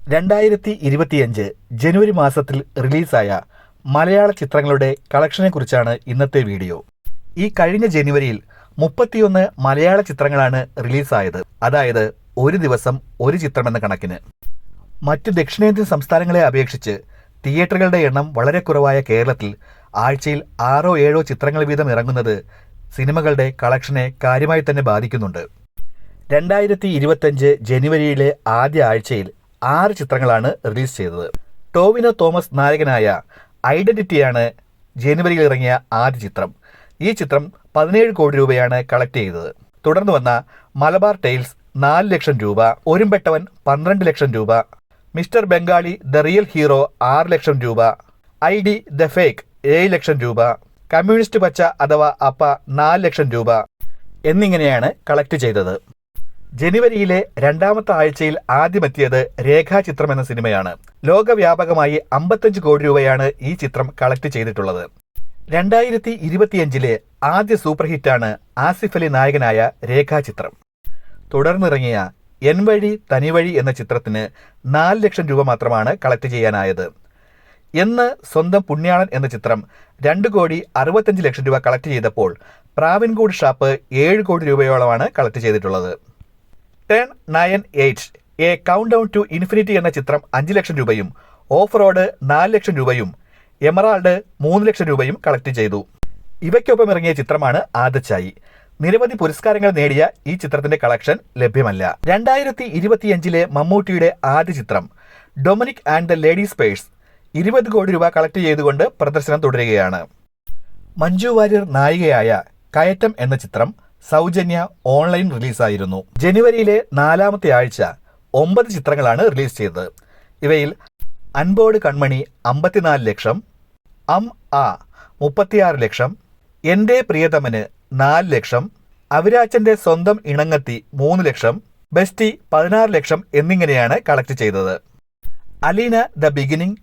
രണ്ടായിരത്തി ഇരുപത്തിയഞ്ച് ജനുവരി മാസത്തിൽ റിലീസായ മലയാള ചിത്രങ്ങളുടെ കളക്ഷനെക്കുറിച്ചാണ് ഇന്നത്തെ വീഡിയോ. ഈ കഴിഞ്ഞ ജനുവരിയിൽ മുപ്പത്തിയൊന്ന് മലയാള ചിത്രങ്ങളാണ് റിലീസായത്. അതായത് ഒരു ദിവസം ഒരു ചിത്രമെന്ന കണക്കിന്. മറ്റ് ദക്ഷിണേന്ത്യൻ സംസ്ഥാനങ്ങളെ അപേക്ഷിച്ച് തിയേറ്ററുകളുടെ എണ്ണം വളരെ കുറവായ കേരളത്തിൽ ആഴ്ചയിൽ ആറോ ഏഴോ ചിത്രങ്ങൾ വീതം ഇറങ്ങുന്നത് സിനിമകളുടെ കളക്ഷനെ കാര്യമായി തന്നെ ബാധിക്കുന്നുണ്ട്. രണ്ടായിരത്തി ഇരുപത്തഞ്ച് ജനുവരിയിലെ ആദ്യ ആഴ്ചയിൽ ആറ് ചിത്രങ്ങളാണ് റിലീസ് ചെയ്തത്. ടോവിനോ തോമസ് നായകനായ ഐഡന്റിറ്റിയാണ് ജനുവരിയിൽ ഇറങ്ങിയ ആദ്യ ചിത്രം. ഈ ചിത്രം പതിനേഴ് കോടി രൂപയാണ് കളക്ട് ചെയ്തത്. തുടർന്ന് വന്ന മലബാർ ടെയിൽസ് നാല് ലക്ഷം രൂപ ഒരുമ്പെട്ടവൻ പന്ത്രണ്ട് ലക്ഷം രൂപ mister Bengali the real hero ആറ് ലക്ഷം രൂപ ഐ ഡി ദ ഫേക്ക് ഏഴ് ലക്ഷം രൂപ കമ്മ്യൂണിസ്റ്റ് പച്ച അഥവാ അപ്പ നാല് ലക്ഷം രൂപ എന്നിങ്ങനെയാണ് കളക്ട് ചെയ്തത്. ജനുവരിയിലെ രണ്ടാമത്തെ ആഴ്ചയിൽ ആദ്യമെത്തിയത് രേഖാചിത്രം എന്ന സിനിമയാണ്. ലോകവ്യാപകമായി അമ്പത്തഞ്ച് കോടി രൂപയാണ് ഈ ചിത്രം കളക്ട് ചെയ്തിട്ടുള്ളത്. രണ്ടായിരത്തി ഇരുപത്തിയഞ്ചിലെ ആദ്യ സൂപ്പർ ഹിറ്റാണ് ആസിഫ് അലി നായകനായ രേഖാചിത്രം തുടർന്നിറങ്ങിയ എൻ വഴി തനിവഴി എന്ന ചിത്രത്തിന് നാല് ലക്ഷം രൂപ മാത്രമാണ് കളക്ട് ചെയ്യാനായത്. എന്ന് സ്വന്തം പുണ്യാളൻ എന്ന ചിത്രം രണ്ട് കോടി അറുപത്തഞ്ച് ലക്ഷം രൂപ കളക്ട് ചെയ്തപ്പോൾ പ്രാവിൻകൂട് ഷാപ്പ് ഏഴ് കോടി രൂപയോളമാണ് കളക്ട് ചെയ്തിട്ടുള്ളത്. Turn nine eight a count down to infinity എന്ന ചിത്രം അഞ്ച് ലക്ഷം രൂപയും ഓഫ് റോഡ് നാല് ലക്ഷം രൂപയും എമറാൾഡ് മൂന്ന് ലക്ഷം രൂപയും കളക്ട് ചെയ്തു. ഇവയ്ക്കൊപ്പം ഇറങ്ങിയ ചിത്രമാണ് ആദച്ചായി. നിരവധി പുരസ്കാരങ്ങൾ നേടിയ ഈ ചിത്രത്തിന്റെ കളക്ഷൻ ലഭ്യമല്ല. രണ്ടായിരത്തി ഇരുപത്തിയഞ്ചിലെ മമ്മൂട്ടിയുടെ ആദ്യ ചിത്രം Dominic and the ladies purse ഇരുപത് കോടി രൂപ കളക്ട് ചെയ്തുകൊണ്ട് പ്രദർശനം തുടരുകയാണ്. മഞ്ജു വാര്യർ നായികയായ കയറ്റം എന്ന ചിത്രം സൗജന്യ ഓൺലൈൻ റിലീസായിരുന്നു. ജനുവരിയിലെ നാലാമത്തെ ആഴ്ച ഒമ്പത് ചിത്രങ്ങളാണ് റിലീസ് ചെയ്തത്. ഇവയിൽ അൻപോട് കൺമണി അമ്പത്തിനാല് ലക്ഷം അം ആ മുപ്പത്തിയാറ് ലക്ഷം എന്റെ പ്രിയതമന് നാല് ലക്ഷം അവിരാച്ചന്റെ സ്വന്തം ഇണങ്ങത്തി മൂന്ന് ലക്ഷം ബെസ്റ്റി പതിനാറ് ലക്ഷം എന്നിങ്ങനെയാണ് കളക്ട് ചെയ്തത്. അലീന ദ ബിഗിനിങ്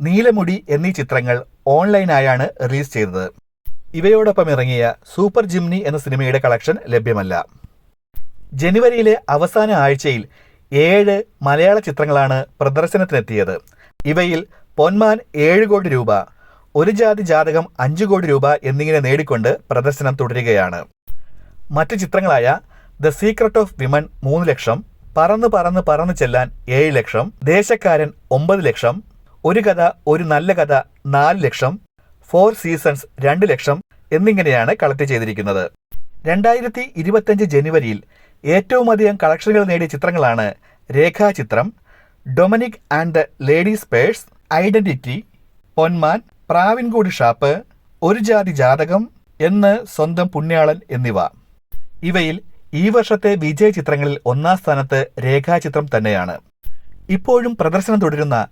നീലമുടി എന്നീ ചിത്രങ്ങൾ ഓൺലൈനായാണ് റിലീസ് ചെയ്തത്. ഇവയോടൊപ്പം ഇറങ്ങിയ സൂപ്പർ ജിംനി എന്ന സിനിമയുടെ കളക്ഷൻ ലഭ്യമല്ല. ജനുവരിയിലെ അവസാന ആഴ്ചയിൽ ഏഴ് മലയാള ചിത്രങ്ങളാണ് പ്രദർശനത്തിനെത്തിയത്. ഇവയിൽ പൊന്മാൻ ഏഴ് കോടി രൂപ ഒരു ജാതി ജാതകം അഞ്ചു കോടി രൂപ എന്നിങ്ങനെ നേടിക്കൊണ്ട് പ്രദർശനം തുടരുകയാണ്. മറ്റ് ചിത്രങ്ങളായ ദ സീക്രട്ട് ഓഫ് വിമൻ മൂന്ന് ലക്ഷം പറന്ന് പറന്ന് പറന്ന് ചെല്ലാൻ ഏഴ് ലക്ഷം ദേശക്കാരൻ ഒമ്പത് ലക്ഷം ഒരു കഥ ഒരു നല്ല കഥ നാല് ലക്ഷം ഫോർ സീസൺസ് രണ്ട് ലക്ഷം എന്നിങ്ങനെയാണ് കളക്ട് ചെയ്തിരിക്കുന്നത്. രണ്ടായിരത്തി ഇരുപത്തഞ്ച് ജനുവരിയിൽ ഏറ്റവുമധികം കളക്ഷനുകൾ നേടിയ ചിത്രങ്ങളാണ് Rekhachithram Dominic and the ladies purse identity Ponman Pravinkoodu Shappu Oru Jaathi Jathakam എന്ന് സ്വന്തം പുണ്യാളൻ എന്നിവ. ഇവയിൽ ഈ വർഷത്തെ വിജയ ചിത്രങ്ങളിൽ ഒന്നാം സ്ഥാനത്ത് രേഖാചിത്രം തന്നെയാണ്. ഇപ്പോഴും പ്രദർശനം തുടരുന്ന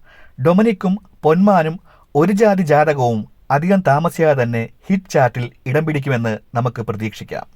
ഡൊമിനിക്കും പൊന്മാനും ഒരു ജാതി ജാതകവും അധികം താമസിയാതെ തന്നെ ഹിറ്റ് ചാർട്ടിൽ ഇടം പിടിക്കുമെന്ന് നമുക്ക് പ്രതീക്ഷിക്കാം.